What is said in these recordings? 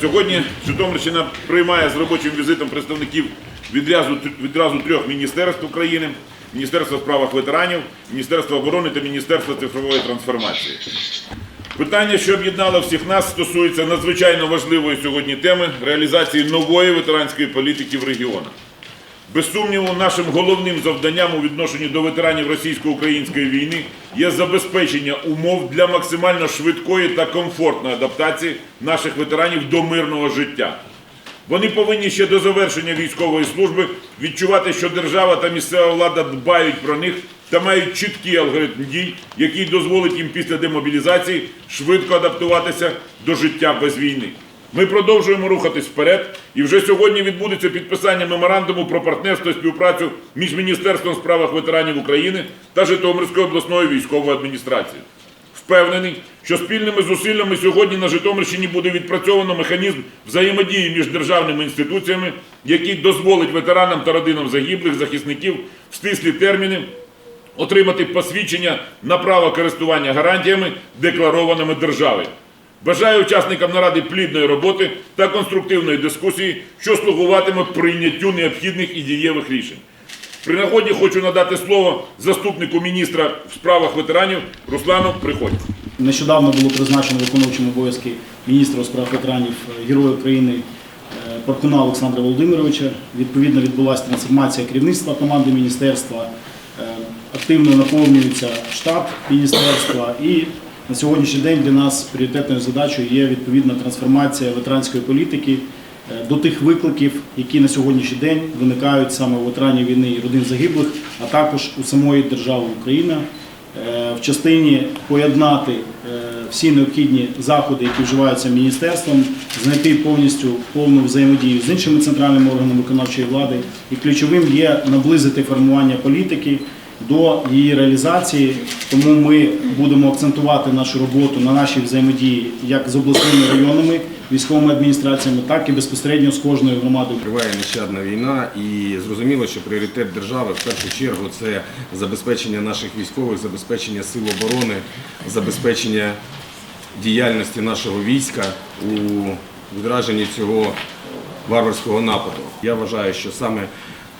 Сьогодні Житомирщина приймає з робочим візитом представників відразу, відразу трьох міністерств України: Міністерства справах ветеранів, Міністерства оборони та Міністерства цифрової трансформації. Питання, що об'єднало всіх нас, стосується надзвичайно важливої сьогодні теми реалізації нової ветеранської політики в регіонах. Без сумніву, нашим головним завданням у відношенні до ветеранів російсько-української війни є забезпечення умов для максимально швидкої та комфортної адаптації наших ветеранів до мирного життя. Вони повинні ще до завершення військової служби відчувати, що держава та місцева влада дбають про них та мають чіткий алгоритм дій, який дозволить їм після демобілізації швидко адаптуватися до життя без війни. Ми продовжуємо рухатись вперед, і вже сьогодні відбудеться підписання меморандуму про партнерство і співпрацю між Міністерством справах ветеранів України та Житомирською обласною військовою адміністрацією. Впевнений, що спільними зусиллями сьогодні на Житомирщині буде відпрацьовано механізм взаємодії між державними інституціями, який дозволить ветеранам та родинам загиблих захисників в стислі терміни отримати посвідчення на право користування гарантіями, декларованими державою. Бажаю учасникам наради плідної роботи та конструктивної дискусії, що слугуватиме прийняттю необхідних і дієвих рішень. При нагоді хочу надати слово заступнику міністра в справах ветеранів Руслану Приходько. Нещодавно було призначено виконуючим обов'язки міністра у справах ветеранів е, Героя України е, Паркуна Олександра Володимировича. Відповідно відбулася трансформація керівництва команди міністерства, е, активно наповнюється штаб міністерства і на сьогоднішній день для нас пріоритетною задачею є відповідна трансформація ветеранської політики е, до тих викликів, які на сьогоднішній день виникають саме у ветеранів війни і родин загиблих, а також у самої держави Україна е, в частині поєднати е, всі необхідні заходи, які вживаються міністерством, знайти повністю повну взаємодію з іншими центральними органами виконавчої влади. І ключовим є наблизити формування політики до її реалізації. Тому ми будемо акцентувати нашу роботу на нашій взаємодії як з обласними районами, військовими адміністраціями, так і безпосередньо з кожною громадою. Триває нещадна війна, і зрозуміло, що пріоритет держави в першу чергу це забезпечення наших військових, забезпечення сил оборони, забезпечення діяльності нашого війська у відраженні цього варварського нападу. Я вважаю, що саме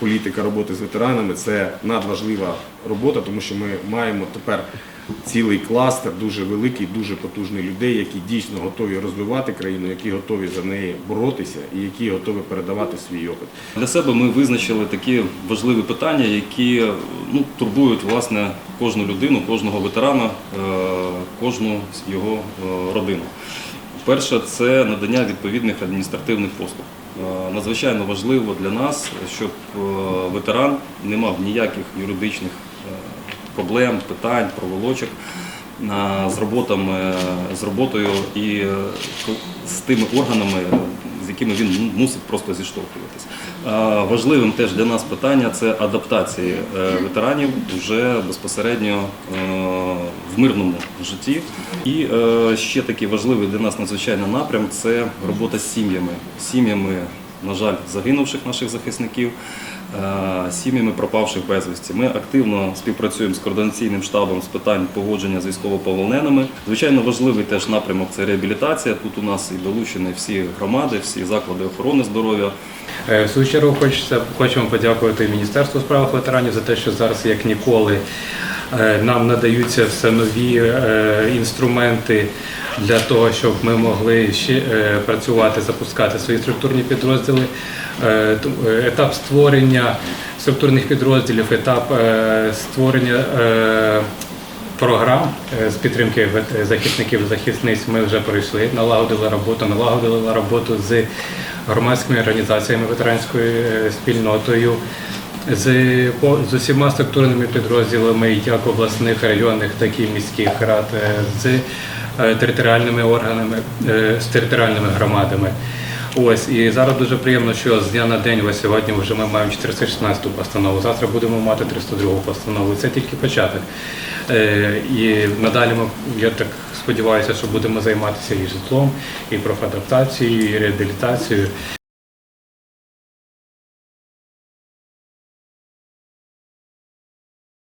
політика роботи з ветеранами це надважлива робота, тому що ми маємо тепер цілий кластер, дуже великий, дуже потужний людей, які дійсно готові розвивати країну, які готові за неї боротися і які готові передавати свій опит. Для себе ми визначили такі важливі питання, які ну, турбують власне кожну людину, кожного ветерана, е, кожну його е, родину. Перше це надання відповідних адміністративних послуг. Е, Надзвичайно важливо для нас, щоб е, ветеран не мав ніяких юридичних е, проблем, питань, проволочок з роботами, з роботою і з тими органами, з якими він мусить просто зіштовхуватись. Важливим теж для нас питання це адаптації е, ветеранів вже безпосередньо е, в мирному житті. І е, ще такий важливий для нас надзвичайно напрям це робота з сім'ями. Сім'ями, на жаль, загинувших наших захисників. Е, Сім'ями пропавших безвісті. Ми активно співпрацюємо з координаційним штабом з питань погодження з військовополоненими. Звичайно, важливий теж напрямок це реабілітація. Тут у нас і долучені всі громади, всі заклади охорони здоров'я. Е, В свою чергу хочеться, хочемо подякувати Міністерству справ ветеранів за те, що зараз, як ніколи, е, нам надаються все нові інструменти для того, щоб ми могли ще працювати, запускати свої структурні підрозділи. Е, е, Етап створення структурних підрозділів, етап е, створення програм з підтримки захисників захисниць ми вже пройшли, налагодили роботу, налагодили роботу з громадськими організаціями ветеранською спільнотою, з, по- з усіма структурними підрозділами, як обласних, районних, так і міських рад, з територіальними органами, з територіальними громадами. Ось і зараз дуже приємно, що з дня на день, ось сьогодні вже ми маємо 416 постанову. Завтра будемо мати 302 постанову. Це тільки початок. Е, І надалі ми, я так сподіваюся, що будемо займатися і житлом, і профадаптацією, і реабілітацією.